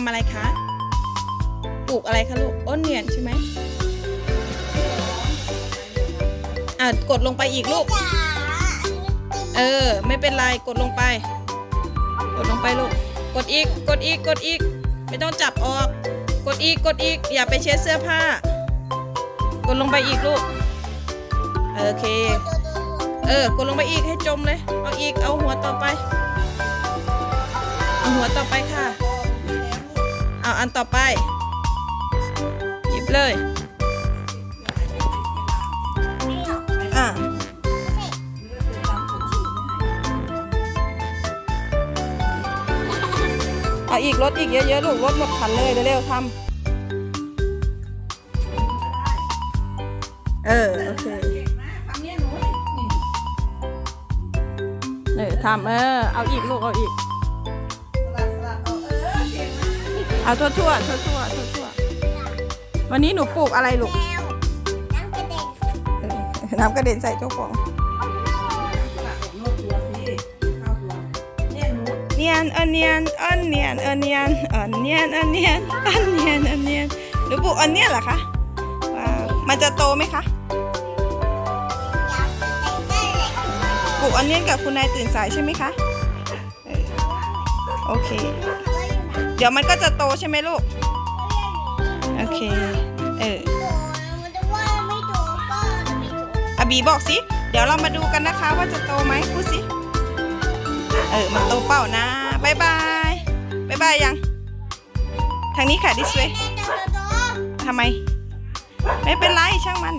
ำอะไรคะ ปลูกอะไรคะลูก อ้นเนียนใช่ไหมอะกดลงไปอีกลูกจ๋าเออ ไม่เป็นไร กดลงไป กดลงไปลูก กดอีก กดอีก กดอีก ไม่ต้องจับออก กดอีก กดอีก อย่าไปเช็ดเสื้อผ้า กดลงไปอีกลูก โอเค เออ กดลงไปอีกให้จมเลย เอาอีก เอาหัวต่อไป เอาหัวต่อไปค่ะ เอาอันต่อไป หยิบเลย อะเอาอีกรถอีกเยอะๆลูกรถหมดคันเลยเร็วๆทำเออ โอเคเออทำเออ เอาอีกลูกเอาอีก เอาทั่วๆทั่วๆทั่วๆทั่วๆวันนี้หนูปลูกอะไรลูกแล้วน้ำกระเด็นเออน้ำกระเด็นใส่เจ้าของเนียนเออเนียนเออเนียนเออเนียนเออเนียนเออเนียนเออเนียนเออเนียนหรือปลูกเออเนียนเหรอคะว้าวมันจะโตไหมคะปลูกเออเนียนกับคุณนายตื่นสายใช่ไหมคะเออโอเค เดี๋ยวมันก็จะโตใช่ไหมลูก โอเค เอออบีบอกสิ เดี๋ยวเรามาดูกันนะคะว่าจะโตไหมพูดสิ เออ มันโตเปล่านะบายบายบายบายยัง ทางนี้ค่ะดิสเวทำไม ไม่เป็นไรช่างมัน